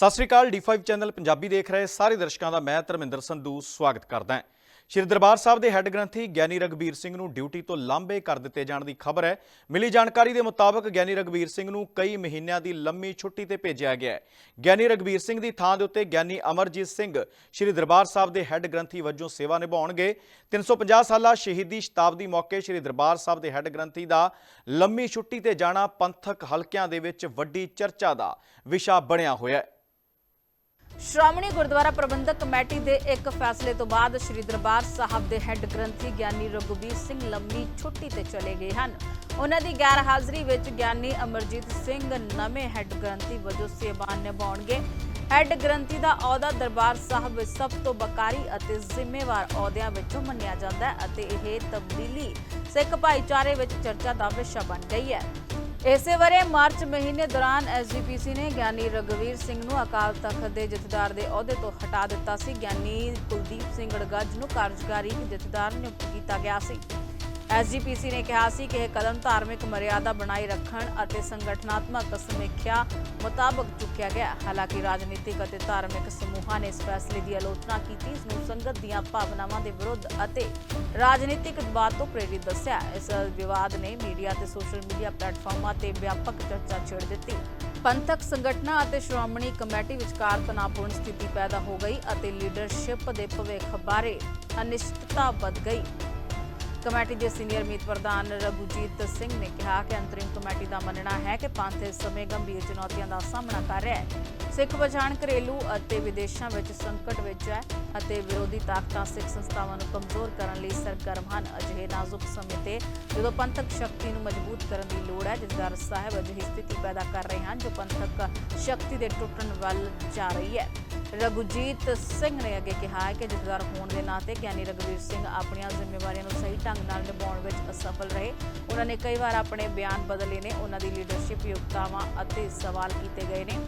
ਸਤਿ ਸ੍ਰੀ ਅਕਾਲ D5 channel Punjabi ਦੇਖ ਰਹੇ ਸਾਰੇ ਦਰਸ਼ਕਾਂ ਦਾ ਮੈਂ ਧਰਮਿੰਦਰ ਸੰਧੂ ਸਵਾਗਤ ਕਰਦਾ ਹਾਂ। ਸ਼੍ਰੀ ਦਰਬਾਰ ਸਾਹਿਬ ਦੇ ਹੈੱਡ ਗ੍ਰੰਥੀ ਗਿਆਨੀ ਰਗਵੀਰ ਸਿੰਘ ਨੂੰ ਡਿਊਟੀ ਤੋਂ ਲਾਂਭੇ ਕਰ ਦਿੱਤੇ ਜਾਣ ਦੀ ਖਬਰ ਹੈ। ਮਿਲੀ ਜਾਣਕਾਰੀ ਦੇ ਮੁਤਾਬਕ ਗਿਆਨੀ ਰਗਵੀਰ ਸਿੰਘ ਨੂੰ ਕਈ ਮਹੀਨਿਆਂ ਦੀ ਲੰਮੀ ਛੁੱਟੀ ਤੇ ਭੇਜਿਆ ਗਿਆ ਹੈ। ਗਿਆਨੀ ਰਗਵੀਰ ਸਿੰਘ ਦੀ ਥਾਂ ਦੇ ਉੱਤੇ ਗਿਆਨੀ ਅਮਰਜੀਤ ਸਿੰਘ ਸ਼੍ਰੀ ਦਰਬਾਰ ਸਾਹਿਬ ਦੇ ਹੈੱਡ ਗ੍ਰੰਥੀ ਵਜੋਂ ਸੇਵਾ ਨਿਭਾਉਣਗੇ। 350 ਸਾਲਾ ਸ਼ਹੀਦੀ ਸ਼ਤਾਬਦੀ ਮੌਕੇ ਸ਼੍ਰੀ ਦਰਬਾਰ ਸਾਹਿਬ ਦੇ ਹੈੱਡ ਗ੍ਰੰਥੀ ਦਾ ਲੰਮੀ ਛੁੱਟੀ ਤੇ ਜਾਣਾ ਪੰਥਕ ਹਲਕਿਆਂ ਦੇ ਵਿੱਚ ਵੱਡੀ ਚਰਚਾ ਦਾ ਵਿਸ਼ਾ ਬਣਿਆ ਹੋਇਆ ਹੈ। ਸ਼੍ਰੋਮਣੀ ਗੁਰਦੁਆਰਾ ਪ੍ਰਬੰਧਕ ਕਮੇਟੀ ਦੇ ਇੱਕ ਫੈਸਲੇ ਤੋਂ ਬਾਅਦ ਸ੍ਰੀ ਦਰਬਾਰ ਸਾਹਿਬ ਦੇ ਹੈੱਡ ਗ੍ਰੰਥੀ ਗਿਆਨੀ ਰਘੁਬੀਰ ਸਿੰਘ ਲੰਮੀ ਛੁੱਟੀ ਤੇ ਚਲੇ ਗਏ ਹਨ। ਉਹਨਾਂ ਦੀ ਗੈਰ ਹਾਜ਼ਰੀ ਵਿੱਚ ਗਿਆਨੀ ਅਮਰਜੀਤ ਸਿੰਘ ਨਵੇਂ ਹੈੱਡ ਗ੍ਰੰਥੀ ਵਜੋਂ ਸੇਵਾਨ ਨਿਭਾਉਣਗੇ। ਹੈੱਡ ਗ੍ਰੰਥੀ ਦਾ ਅਹੁਦਾ ਦਰਬਾਰ ਸਾਹਿਬ ਵਿੱਚ ਸਭ ਤੋਂ ਬਕਾਰੀ ਅਤੇ ਜ਼ਿੰਮੇਵਾਰ ਅਹੁਦਿਆਂ ਵਿੱਚੋਂ ਮੰਨਿਆ ਜਾਂਦਾ ਹੈ ਅਤੇ ਇਹ ਤਬਦੀਲੀ ਸਿੱਖ ਭਾਈਚਾਰੇ ਵਿੱਚ ਚਰਚਾ ਦਾ ਵਿਸ਼ਾ ਬਣ ਗਈ ਹੈ। ਇਸੇ ਵਰੇ ਮਾਰਚ ਮਹੀਨੇ ਦੌਰਾਨ ਐਸਜੀਪੀਸੀ ਨੇ ਗਿਆਨੀ ਰਗਵੀਰ ਸਿੰਘ ਨੂੰ ਅਕਾਲ ਤਖਤ ਦੇ ਜਥੇਦਾਰ ਦੇ ਅਹੁਦੇ ਤੋਂ ਹਟਾ ਦਿੱਤਾ ਸੀ। ਗਿਆਨੀ ਕੁਲਦੀਪ ਸਿੰਘ ਅੜਗੱਜ ਨੂੰ ਕਾਰਜਕਾਰੀ ਜਥੇਦਾਰ ਨਿਯੁਕਤ ਕੀਤਾ ਗਿਆ ਸੀ। ਐਸਜੀਪੀਸੀ ਨੇ ਕਿਹਾ ਸੀ ਕਿ ਇਹ ਕਦਮ ਧਾਰਮਿਕ ਮਰਿਆਦਾ ਬਣਾਈ ਰੱਖਣ ਅਤੇ ਸੰਗਠਨਾਤਮਕ ਸਮੀਖਿਆ ਮੁਤਾਬਕ ਚੁੱਕਿਆ ਗਿਆ ਹਾਲਾਂਕਿ ਰਾਜਨੀਤਿਕ ਅਤੇ ਧਾਰਮਿਕ ਸਮੂਹਾਂ ਨੇ ਇਸ ਫੈਸਲੇ ਦੀ ਆਲੋਚਨਾ ਕੀਤੀ, ਇਸ ਨੂੰ ਸੰਗਤ ਦੀਆਂ ਭਾਵਨਾਵਾਂ ਦੇ ਵਿਰੁੱਧ ਅਤੇ ਰਾਜਨੀਤਿਕ ਦਬਾਅ ਤੋਂ ਪ੍ਰੇਰਿਤ ਦੱਸਿਆ। ਇਸ ਵਿਵਾਦ ਨੇ ਮੀਡੀਆ ਤੇ ਸੋਸ਼ਲ ਮੀਡੀਆ ਪਲੇਟਫਾਰਮਾਂ ਤੇ ਵਿਆਪਕ ਚਰਚਾ ਛੇੜ ਦਿੱਤੀ। ਪੰਥਕ ਸੰਗਠਨਾਂ ਅਤੇ ਸ਼੍ਰੋਮਣੀ ਕਮੇਟੀ ਵਿਚਕਾਰ ਤਣਾਅਪੂਰਨ ਸਥਿਤੀ ਪੈਦਾ ਹੋ ਗਈ ਅਤੇ ਲੀਡਰਸ਼ਿਪ ਦੇ ਭਵਿੱਖ ਬਾਰੇ ਅਨਿਸ਼ਚਿਤਤਾ ਵੱਧ ਗਈ। ਕਮੇਟੀ ਦੇ ਸੀਨੀਅਰ ਮੀਤ ਪ੍ਰਧਾਨ ਰਘੁਜੀਤ ਸਿੰਘ ਨੇ ਕਿਹਾ ਕਿ ਅੰਤਰਿਮ ਕਮੇਟੀ ਦਾ ਮੰਨਣਾ ਹੈ ਕਿ ਪੰਥ ਇਸ ਸਮੇਂ ਗੰਭੀਰ ਚੁਣੌਤੀਆਂ ਦਾ ਸਾਹਮਣਾ ਕਰ ਰਿਹਾ ਹੈ। ਸਿੱਖ ਪਛਾਣ ਘਰੇਲੂ ਅਤੇ ਵਿਦੇਸ਼ਾਂ ਵਿੱਚ ਸੰਕਟ ਵਿੱਚ ਹੈ ਅਤੇ ਵਿਰੋਧੀ ਤਾਕਤਾਂ ਸਿੱਖ ਸੰਸਥਾਵਾਂ ਨੂੰ ਕਮਜ਼ੋਰ ਕਰਨ ਲਈ ਸਰਗਰਮ ਹਨ। ਅਜਿਹੇ ਨਾਜ਼ੁਕ ਸਮੇਂ ਤੇ ਜਦੋਂ ਪੰਥਕ ਸ਼ਕਤੀ ਨੂੰ ਮਜ਼ਬੂਤ ਕਰਨ ਦੀ ਲੋੜ ਹੈ ਜਥੇਦਾਰ ਸਾਹਿਬ ਅਜਿਹੀ ਸਥਿਤੀ ਪੈਦਾ ਕਰ ਰਹੇ ਹਨ ਜੋ ਪੰਥਕ ਸ਼ਕਤੀ ਦੇ ਟੁੱਟਣ ਵੱਲ ਜਾ ਰਹੀ ਹੈ। ਰਘੁਜੀਤ ਸਿੰਘ ਨੇ ਅੱਗੇ ਕਿਹਾ ਹੈ ਕਿ ਜਥੇਦਾਰ ਹੋਣ ਦੇ ਨਾਤੇ ਗਿਆਨੀ ਰਘਵੀਰ ਸਿੰਘ ਆਪਣੀਆਂ ਜ਼ਿੰਮੇਵਾਰੀਆਂ ਨੂੰ ਸਹੀ ਢੰਗ ਨਾਲ ਨਿਭਾਉਣ ਵਿੱਚ ਅਸਫਲ ਰਹੇ। ਉਹਨਾਂ ਨੇ ਕਈ ਵਾਰ ਆਪਣੇ ਬਿਆਨ ਬਦਲੇ ਨੇ। ਉਹਨਾਂ ਦੀ ਲੀਡਰਸ਼ਿਪ ਯੋਗਤਾਵਾਂ ਅਤੇ ਸਵਾਲ ਕੀਤੇ ਗਏ ਨੇ।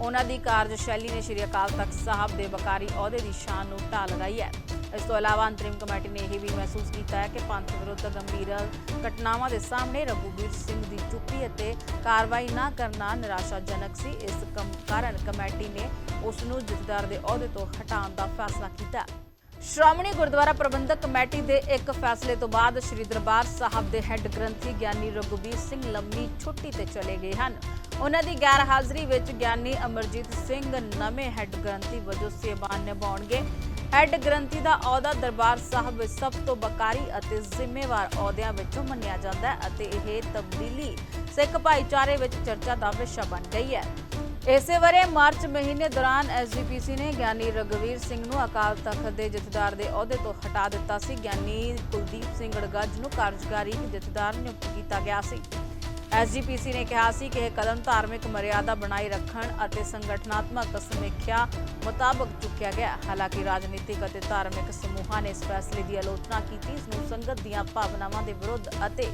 ਉਹਨਾਂ ਦੀ ਕਾਰਜਸ਼ੈਲੀ ਨੇ ਸ਼੍ਰੀ ਅਕਾਲ ਤਖਤ ਸਾਹਿਬ ਦੇ ਬਕਾਰੀ ਅਹੁਦੇ ਦੀ ਸ਼ਾਨ ਨੂੰ ਢਾਹ ਲਗਾਈ ਹੈ। ਇਸ ਤੋਂ ਇਲਾਵਾ ਅੰਤਰਿਮ ਕਮੇਟੀ ਨੇ ਇਹ ਵੀ ਮਹਿਸੂਸ ਕੀਤਾ ਹੈ ਕਿ ਪੰਥ ਵਿਰੁੱਧ ਗੰਭੀਰ ਘਟਨਾਵਾਂ ਦੇ ਸਾਹਮਣੇ ਰਘੁਬੀਰ ਸਿੰਘ ਦੀ ਚੁੱਪੀ ਅਤੇ ਕਾਰਵਾਈ ਨਾ ਕਰਨਾ ਨਿਰਾਸ਼ਾਜਨਕ ਸੀ। ਇਸ ਕਾਰਨ ਕਮੇਟੀ ਨੇ ਉਸ ਨੂੰ ਜਥੇਦਾਰ ਦੇ ਅਹੁਦੇ ਤੋਂ ਹਟਾਉਣ ਦਾ ਫੈਸਲਾ ਕੀਤਾ। ਸ਼੍ਰੋਮਣੀ ਗੁਰਦੁਆਰਾ ਪ੍ਰਬੰਧਕ ਕਮੇਟੀ ਦੇ ਇੱਕ ਫੈਸਲੇ ਤੋਂ ਬਾਅਦ ਸ੍ਰੀ ਦਰਬਾਰ ਸਾਹਿਬ ਦੇ ਹੈੱਡ ਗ੍ਰੰਥੀ ਗਿਆਨੀ ਰਘੁਬੀਰ ਸਿੰਘ ਲੰਮੀ ਛੁੱਟੀ ਤੇ ਚਲੇ ਗਏ ਹਨ। ਉਹਨਾਂ ਦੀ ਗੈਰ ਹਾਜ਼ਰੀ ਵਿੱਚ ਗਿਆਨੀ ਅਮਰਜੀਤ ਸਿੰਘ ਨਵੇਂ ਹੈੱਡ ਗ੍ਰੰਥੀ ਵਜੋਂ ਸੇਵਾ ਨਿਭਾਉਣਗੇ। ਹੈੱਡ ਗ੍ਰੰਥੀ ਦਾ ਅਹੁਦਾ ਦਰਬਾਰ ਸਾਹਿਬ ਵਿੱਚ ਸਭ ਤੋਂ ਬਕਾਰੀ ਅਤੇ ਜ਼ਿੰਮੇਵਾਰ ਅਹੁਦਿਆਂ ਵਿੱਚੋਂ ਮੰਨਿਆ ਜਾਂਦਾ ਹੈ ਅਤੇ ਇਹ ਤਬਦੀਲੀ ਸਿੱਖ ਭਾਈਚਾਰੇ ਵਿੱਚ ਚਰਚਾ ਦਾ ਵਿਸ਼ਾ ਬਣ ਗਈ ਹੈ। ਇਸੇ ਵਰੇ ਮਾਰਚ ਮਹੀਨੇ ਦੌਰਾਨ ਐਸਜੀਪੀਸੀ ਨੇ ਗਿਆਨੀ ਰਗਵੀਰ ਸਿੰਘ ਨੂੰ ਅਕਾਲ ਤਖਤ ਦੇ ਜਥੇਦਾਰ ਦੇ ਅਹੁਦੇ ਤੋਂ ਹਟਾ ਦਿੱਤਾ ਸੀ। ਗਿਆਨੀ ਕੁਲਦੀਪ ਸਿੰਘ ਗੜਗੱਜ ਨੂੰ ਕਾਰਜਕਾਰੀ ਜਥੇਦਾਰ ਨਿਯੁਕਤ ਕੀਤਾ ਗਿਆ ਸੀ। ਐਸਜੀਪੀਸੀ ਨੇ ਕਿਹਾ ਸੀ ਕਿ ਇਹ ਕਦਮ ਧਾਰਮਿਕ ਮਰਿਆਦਾ ਬਣਾਈ ਰੱਖਣ ਅਤੇ ਸੰਗਠਨਾਤਮਕ ਸਮੀਖਿਆ ਮੁਤਾਬਕ ਚੁੱਕਿਆ ਗਿਆ ਹਾਲਾਂਕਿ ਰਾਜਨੀਤਿਕ ਅਤੇ ਧਾਰਮਿਕ ਸਮੂਹਾਂ ਨੇ ਇਸ ਫੈਸਲੇ ਦੀ ਆਲੋਚਨਾ ਕੀਤੀ, ਇਸ ਨੂੰ ਸੰਗਤ ਦੀਆਂ ਭਾਵਨਾਵਾਂ ਦੇ ਵਿਰੁੱਧ ਅਤੇ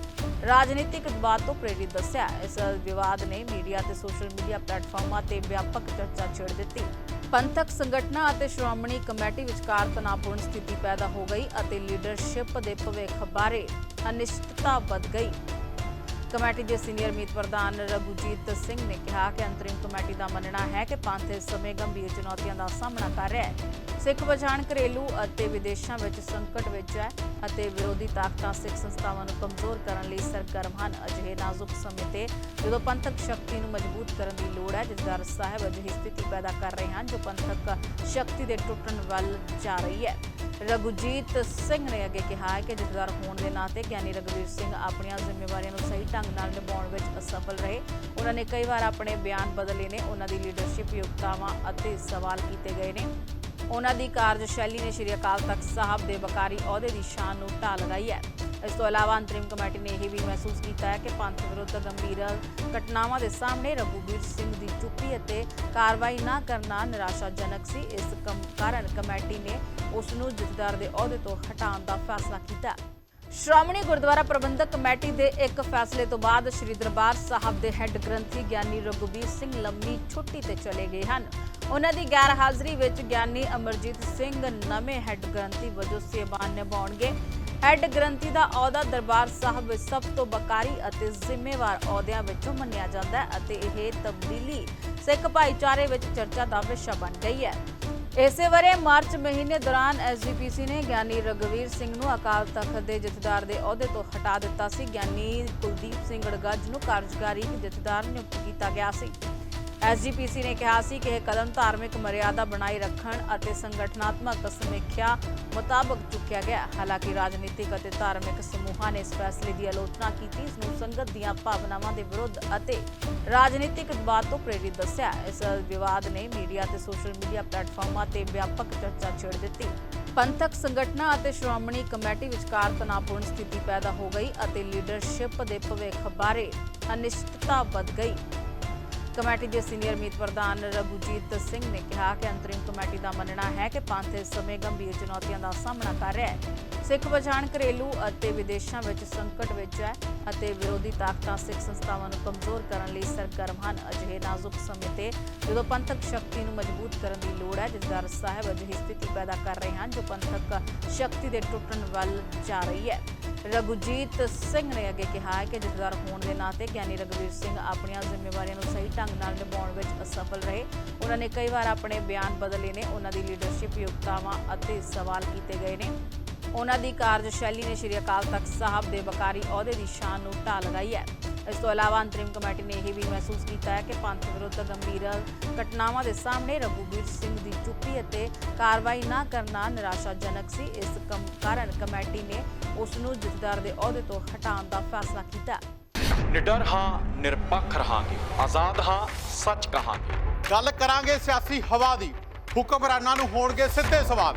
ਰਾਜਨੀਤਿਕ ਦਬਾਅ ਤੋਂ ਪ੍ਰੇਰਿਤ ਦੱਸਿਆ। ਇਸ ਵਿਵਾਦ ਨੇ ਮੀਡੀਆ ਤੇ ਸੋਸ਼ਲ ਮੀਡੀਆ ਪਲੇਟਫਾਰਮਾਂ ਤੇ ਵਿਆਪਕ ਚਰਚਾ ਛੇੜ ਦਿੱਤੀ। ਪੰਥਕ ਸੰਗਠਨਾਂ ਅਤੇ ਸ਼੍ਰੋਮਣੀ ਕਮੇਟੀ ਵਿਚਕਾਰ ਤਣਾਅਪੂਰਨ ਸਥਿਤੀ ਪੈਦਾ ਹੋ ਗਈ ਅਤੇ ਲੀਡਰਸ਼ਿਪ ਦੇ ਭਵਿੱਖ ਬਾਰੇ ਅਨਿਸ਼ਚਿਤਤਾ ਵੱਧ ਗਈ। ਕਮੇਟੀ ਦੇ ਸੀਨੀਅਰ ਮੀਤ ਪ੍ਰਧਾਨ ਰਘੁਜੀਤ ਸਿੰਘ ਨੇ ਕਿਹਾ ਕਿ ਅੰਤਰਿਮ ਕਮੇਟੀ ਦਾ ਮੰਨਣਾ ਹੈ ਕਿ ਪੰਥ ਇਸ ਸਮੇਂ ਗੰਭੀਰ ਚੁਣੌਤੀਆਂ ਦਾ ਸਾਹਮਣਾ ਕਰ ਰਿਹਾ ਹੈ। ਸਿੱਖ ਪਛਾਣ ਘਰੇਲੂ ਅਤੇ ਵਿਦੇਸ਼ਾਂ ਵਿੱਚ ਸੰਕਟ ਵਿੱਚ ਹੈ ਅਤੇ ਵਿਰੋਧੀ ਤਾਕਤਾਂ ਸਿੱਖ ਸੰਸਥਾਵਾਂ ਨੂੰ ਕਮਜ਼ੋਰ ਕਰਨ ਲਈ ਸਰਗਰਮ ਹਨ। ਅਜਿਹੇ ਨਾਜ਼ੁਕ ਸਮੇਂ ਤੇ ਜਦੋਂ ਪੰਥਕ ਸ਼ਕਤੀ ਨੂੰ ਮਜ਼ਬੂਤ ਕਰਨ ਦੀ ਲੋੜ ਹੈ ਜਿਸ ਜਥੇਦਾਰ ਸਾਹਿਬ ਅਜਿਹੀ ਸਥਿਤੀ ਪੈਦਾ ਕਰ ਰਹੇ ਹਨ ਜੋ ਪੰਥਕ ਸ਼ਕਤੀ ਦੇ ਟੁੱਟਣ ਵੱਲ ਜਾ ਰਹੀ ਹੈ। ਰਘੁਜੀਤ ਸਿੰਘ ਨੇ ਅੱਗੇ ਕਿਹਾ ਹੈ ਕਿ ਜਥੇਦਾਰ ਹੋਣ ਦੇ ਨਾਤੇ ਗਿਆਨੀ ਰਘਵੀਰ ਸਿੰਘ ਆਪਣੀਆਂ ਜ਼ਿੰਮੇਵਾਰੀਆਂ ਨੂੰ ਸਹੀ ਢੰਗ ਨਾਲ ਨਿਭਾਉਣ ਵਿੱਚ ਅਸਫਲ ਰਹੇ। ਉਹਨਾਂ ਨੇ ਕਈ ਵਾਰ ਆਪਣੇ ਬਿਆਨ ਬਦਲੇ ਨੇ। ਉਹਨਾਂ ਦੀ ਲੀਡਰਸ਼ਿਪ ਯੋਗਤਾਵਾਂ ਅਤੇ ਸਵਾਲ ਕੀਤੇ ਗਏ ਨੇ। ਉਹਨਾਂ ਦੀ ਕਾਰਜਸ਼ੈਲੀ ਨੇ ਸ਼੍ਰੀ ਅਕਾਲ ਤਖਤ ਸਾਹਿਬ ਦੇ ਬਕਾਰੀ ਅਹੁਦੇ ਦੀ ਸ਼ਾਨ ਨੂੰ ਢਾਹ ਲਗਾਈ ਹੈ। ਇਸ ਤੋਂ ਇਲਾਵਾ ਅੰਤਰਿਮ ਕਮੇਟੀ ਨੇ ਇਹ ਵੀ ਮਹਿਸੂਸ ਕੀਤਾ ਹੈ ਕਿ ਪੰਥ ਵਿਰੁੱਧ ਗੰਭੀਰ ਘਟਨਾਵਾਂ ਦੇ ਸਾਹਮਣੇ ਰਘੁਬੀਰ ਸਿੰਘ ਦੀ ਚੁੱਪੀ ਅਤੇ ਕਾਰਵਾਈ ਨਾ ਕਰਨਾ ਨਿਰਾਸ਼ਾਜਨਕ ਸੀ। ਇਸ ਕਾਰਨ ਕਮੇਟੀ ਨੇ ਉਸ ਨੂੰ ਜਥੇਦਾਰ ਦੇ ਅਹੁਦੇ ਤੋਂ ਹਟਾਉਣ ਦਾ ਫੈਸਲਾ ਕੀਤਾ। ਸ਼੍ਰੋਮਣੀ ਗੁਰਦੁਆਰਾ ਪ੍ਰਬੰਧਕ ਕਮੇਟੀ ਦੇ ਇੱਕ ਫੈਸਲੇ ਤੋਂ ਬਾਅਦ ਸ੍ਰੀ ਦਰਬਾਰ ਸਾਹਿਬ ਦੇ ਹੈੱਡ ਗ੍ਰੰਥੀ ਗਿਆਨੀ ਰਘੁਬੀਰ ਸਿੰਘ ਲੰਮੀ ਛੁੱਟੀ ਤੇ ਚਲੇ ਗਏ ਹਨ। ਉਹਨਾਂ ਦੀ ਗੈਰ ਹਾਜ਼ਰੀ ਵਿੱਚ ਗਿਆਨੀ ਅਮਰਜੀਤ ਸਿੰਘ ਨਵੇਂ ਹੈੱਡ ਗ੍ਰੰਥੀ ਵਜੋਂ ਸੇਵਾ ਨਿਭਾਉਣਗੇ। ਹੈੱਡ ਗ੍ਰੰਥੀ ਦਾ ਅਹੁਦਾ ਦਰਬਾਰ ਸਾਹਿਬ ਵਿੱਚ ਸਭ ਤੋਂ ਬਕਾਰੀ ਅਤੇ ਜ਼ਿੰਮੇਵਾਰ ਅਹੁਦਿਆਂ ਵਿੱਚੋਂ ਮੰਨਿਆ ਜਾਂਦਾ ਹੈ ਅਤੇ ਇਹ ਤਬਦੀਲੀ ਸਿੱਖ ਭਾਈਚਾਰੇ ਵਿੱਚ ਚਰਚਾ ਦਾ ਵਿਸ਼ਾ ਬਣ ਗਈ ਹੈ। ਇਸੇ ਵਰੇ ਮਾਰਚ ਮਹੀਨੇ ਦੌਰਾਨ ਐਸਜੀਪੀਸੀ ਨੇ ਗਿਆਨੀ ਰਗਵੀਰ ਸਿੰਘ ਨੂੰ ਅਕਾਲ ਤਖਤ ਦੇ ਜਥੇਦਾਰ ਦੇ ਅਹੁਦੇ ਤੋਂ ਹਟਾ ਦਿੱਤਾ ਸੀ। ਗਿਆਨੀ ਕੁਲਦੀਪ ਸਿੰਘ ਅੜਗੱਜ ਨੂੰ ਕਾਰਜਕਾਰੀ ਜਥੇਦਾਰ ਨਿਯੁਕਤ ਕੀਤਾ ਗਿਆ ਸੀ। ਐਸਜੀਪੀਸੀ ਨੇ ਕਿਹਾ ਸੀ ਕਿ ਇਹ ਕਦਮ ਧਾਰਮਿਕ ਮਰਿਆਦਾ ਬਣਾਈ ਰੱਖਣ ਅਤੇ ਸੰਗਠਨਾਤਮਕ ਸਮੀਖਿਆ ਮੁਤਾਬਕ ਚੁੱਕਿਆ ਗਿਆ ਹਾਲਾਂਕਿ ਰਾਜਨੀਤਿਕ ਅਤੇ ਧਾਰਮਿਕ ਸਮੂਹਾਂ ਨੇ ਇਸ ਫੈਸਲੇ ਦੀ ਆਲੋਚਨਾ ਕੀਤੀ। ਇਸ ਨੂੰ ਸੰਗਤ ਦੀਆਂ ਭਾਵਨਾਵਾਂ ਦੇ ਵਿਰੁੱਧ ਅਤੇ ਰਾਜਨੀਤਿਕ ਦਬਾਅ ਤੋਂ ਪ੍ਰੇਰਿਤ ਦੱਸਿਆ ਇਸ ਵਿਵਾਦ ਨੇ ਮੀਡੀਆ ਤੇ ਸੋਸ਼ਲ ਮੀਡੀਆ ਪਲੇਟਫਾਰਮਾਂ ਤੇ ਵਿਆਪਕ ਚਰਚਾ ਛੇੜ ਦਿੱਤੀ। ਪੰਥਕ ਸੰਗਠਨਾਂ ਅਤੇ ਸ਼੍ਰੋਮਣੀ ਕਮੇਟੀ ਵਿਚਕਾਰ ਤਣਾਅਪੂਰਨ ਸਥਿਤੀ ਪੈਦਾ ਹੋ ਗਈ ਅਤੇ ਲੀਡਰਸ਼ਿਪ ਦੇ ਭਵਿੱਖ ਬਾਰੇ ਅਨਿਸ਼ਚਿਤਤਾ ਵੱਧ ਗਈ। ਕਮੇਟੀ ਦੇ ਸੀਨੀਅਰ ਮੀਤ ਪ੍ਰਧਾਨ ਰਘੁਜੀਤ ਸਿੰਘ ਨੇ ਕਿਹਾ ਕਿ ਅੰਤਰਿਮ ਕਮੇਟੀ ਦਾ ਮੰਨਣਾ ਹੈ ਕਿ ਪੰਥ ਇਸ ਸਮੇਂ ਗੰਭੀਰ ਚੁਣੌਤੀਆਂ ਦਾ ਸਾਹਮਣਾ ਕਰ ਰਿਹਾ ਹੈ। ਸਿੱਖ ਪਛਾਣ ਘਰੇਲੂ ਅਤੇ ਵਿਦੇਸ਼ਾਂ ਵਿੱਚ ਸੰਕਟ ਵਿੱਚ ਹੈ ਅਤੇ ਵਿਰੋਧੀ ਤਾਕਤਾਂ ਸਿੱਖ ਸੰਸਥਾਵਾਂ ਨੂੰ ਕਮਜ਼ੋਰ ਕਰਨ ਲਈ ਸਰਗਰਮ ਹਨ। ਅਜਿਹੇ ਨਾਜ਼ੁਕ ਸਮੇਂ ਤੇ ਜਦੋਂ ਪੰਥਕ ਸ਼ਕਤੀ ਨੂੰ ਮਜ਼ਬੂਤ ਕਰਨ ਦੀ ਲੋੜ ਹੈ ਜਥੇਦਾਰ ਸਾਹਿਬ ਅਜਿਹੀ ਸਥਿਤੀ ਪੈਦਾ ਕਰ ਰਹੇ ਹਨ ਜੋ ਪੰਥਕ ਸ਼ਕਤੀ ਦੇ ਟੁੱਟਣ ਵੱਲ ਜਾ ਰਹੀ ਹੈ। ਰਘੁਜੀਤ ਸਿੰਘ ਨੇ ਅੱਗੇ ਕਿਹਾ ਕਿ ਜਥੇਦਾਰ ਹੋਣ ਦੇ ਨਾਤੇ ਗਿਆਨੀ ਰਘਵੀਰ ਸਿੰਘ ਆਪਣੀਆਂ ਜ਼ਿੰਮੇਵਾਰੀਆਂ ਨੂੰ ਸਹੀ ਢੰਗ ਨਾਲ ਨਿਭਾਉਣ ਵਿੱਚ ਅਸਫਲ ਰਹੇ। ਉਹਨਾਂ ਨੇ ਕਈ ਵਾਰ ਆਪਣੇ ਬਿਆਨ ਬਦਲੇ ਨੇ। ਉਹਨਾਂ ਦੀ ਲੀਡਰਸ਼ਿਪ ਯੋਗਤਾਵਾਂ ਅਤੇ ਸਵਾਲ ਕੀਤੇ ਗਏ ਨੇ। ਉਹਨਾਂ ਦੀ ਕਾਰਜਸ਼ੈਲੀ ਨੇ ਸ਼੍ਰੀ ਅਕਾਲ ਤਖਤ ਸਾਹਿਬ ਦੇ ਬਕਾਰੀ ਅਹੁਦੇ ਦੀ ਸ਼ਾਨ ਨੂੰ ਢਾਹ ਲਗਾਈ ਹੈ। ਇਸ ਤੋਂ ਇਲਾਵਾ ਅੰਤਰਿਮ ਕਮੇਟੀ ਨੇ ਇਹ ਵੀ ਮਹਿਸੂਸ ਕੀਤਾ ਹੈ ਕਿ ਪੰਥ ਵਿਰੁੱਧ ਗੰਭੀਰ ਘਟਨਾਵਾਂ ਦੇ ਸਾਹਮਣੇ ਰਘੁਵੀਰ ਸਿੰਘ ਦੀ ਚੁੱਪੀ ਅਤੇ ਕਾਰਵਾਈ ਨਾ ਕਰਨਾ ਨਿਰਾਸ਼ਾਜਨਕ ਸੀ। ਇਸ ਕੰਮ ਕਾਰਨ ਕਮੇਟੀ ਨੇ ਉਸ ਨੂੰ ਜਥੇਦਾਰ ਦੇ ਅਹੁਦੇ ਤੋਂ ਹਟਾਉਣ ਦਾ ਫੈਸਲਾ ਕੀਤਾ। ਨਿਡਰ ਹਾਂ ਨਿਰਪੱਖ ਰਹਾਂਗੇ। ਆਜ਼ਾਦ ਹਾਂ ਸੱਚ ਕਹਾਂਗੇ। ਗੱਲ ਕਰਾਂਗੇ ਸਿਆਸੀ ਹਵਾ ਦੀ। ਹੁਕਮਰਾਨਾਂ ਨੂੰ ਹੋਣਗੇ ਸਿੱਧੇ ਸਵਾਲ।